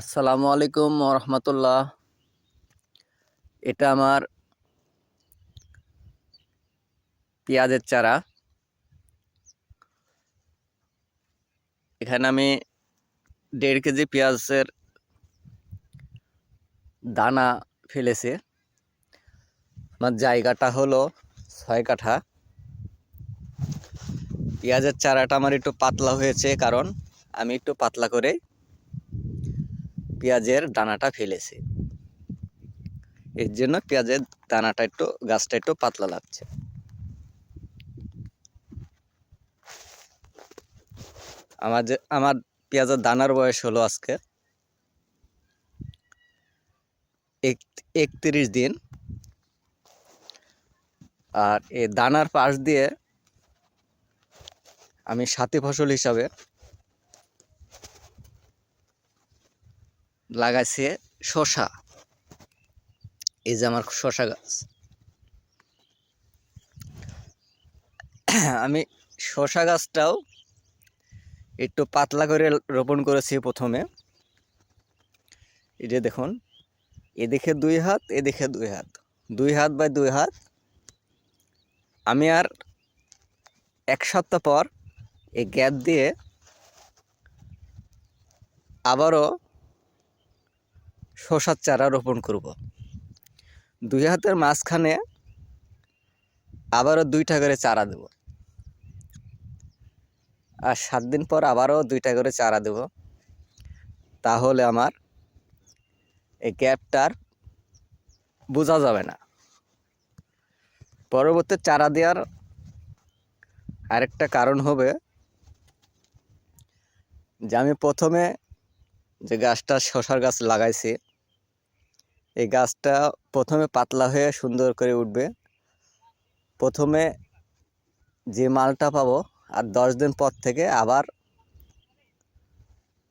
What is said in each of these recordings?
আসসালামু আলাইকুম রহমতুল্লাহ এটা আমার পেঁয়াজের চারা। এখানে আমি দেড় কেজি পেঁয়াজের দানা ফেলেছি। আমার জায়গাটা হলো ছয় কাঠা। পেঁয়াজের চারাটা আমার একটু পাতলা হয়েছে, কারণ আমি একটু পাতলা করে পেঁয়াজের দানাটা ফেলেছি। এর জন্য পেঁয়াজের দানাটা একটু, গাছটা একটু পাতলা লাগছে। আমার যে, আমার পেঁয়াজের দানার বয়স হলো আজকে এক, একত্রিশ দিন। আর এই দানার পাশ দিয়ে আমি সাথী ফসল হিসাবে লাগাইছে শশা এই যে আমার শশা গাছ। আমি শশা গাছটাও একটু পাতলা করে রোপণ করেছি প্রথমে। যে দেখুন, এদিকে দুই হাত, এদিকে দুই হাত। দুই হাত বাই দুই হাত। আমি আর এক সপ্তাহ পর এই গ্যাপ দিয়ে আবারও শশার চারা রোপণ করব। দুই হাতের মাঝখানে আবারও দুইটা করে চারা দেব। আর সাত দিন পর আবারও দুইটা করে চারা দেব। তাহলে আমার এই গ্যাপটার বোঝা যাবে না। পরবর্তী চারা দেওয়ার আরেকটা কারণ হবে যে আমি প্রথমে যে গাছটা শশার গাছ লাগাইছি, এই গাছটা প্রথমে পাতলা হয়ে সুন্দর করে উঠবে। প্রথমে যে মালটা পাবো, আর দশ দিন পর থেকে আবার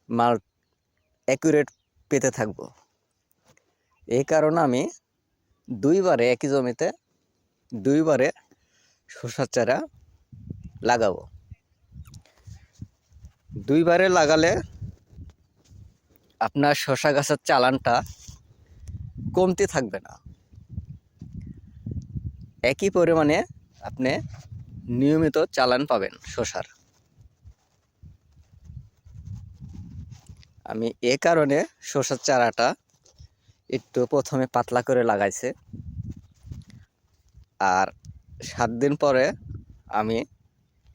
মাল অ্যাকুরেট পেতে থাকব। এই কারণে আমি দুইবারে, একই জমিতে দুইবারে শসার চারা লাগাবো। দুইবারে লাগালে আপনার শশা গাছের চালানটা কমতে থাকবে না। একই পরিমাণে আপনি নিয়মিত চালান পাবেন শশার আমি এ কারণে শশার চারাটা একটু প্রথমে পাতলা করে লাগাইছে। আর সাত দিন পরে আমি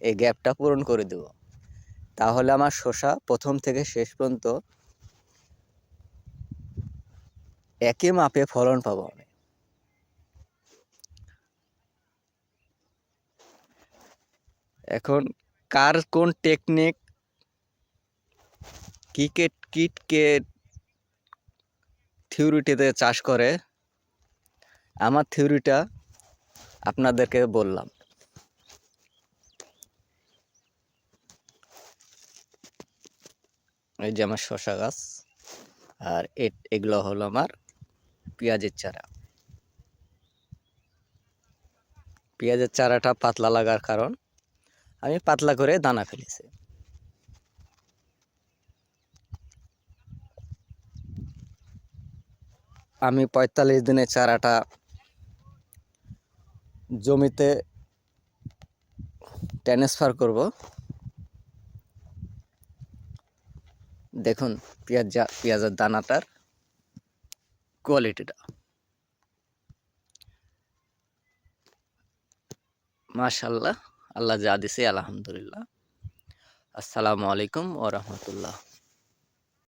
এই গ্যাপটা পূরণ করে দেব। তাহলে আমার শশা প্রথম থেকে শেষ পর্যন্ত একই মাপে ফলন পাবো আমি। এখন কার কোন টেকনিক ক্রিকেট কিটকে থিওরিটিতে চাষ করে। আমার থিওরিটা আপনাদেরকে বললাম। এই যে আমার শশা গাছ, আর এগুলো হলো আমার পেঁয়াজের চারা। পেঁয়াজের চারাটা পাতলা লাগার কারণ, আমি পাতলা করে দানা ফেলেছি। আমি পঁয়তাল্লিশ দিনের চারাটা জমিতে ট্রান্সফার করব। দেখুন, পেঁয়াজ, পেঁয়াজের দানাটার কোয়ালিটিটা। মাশাল্লাহ আল্লাহ যা দিছে আলহামদুলিল্লাহ। আসসালামু আলাইকুম ও রহমতুল্লাহ।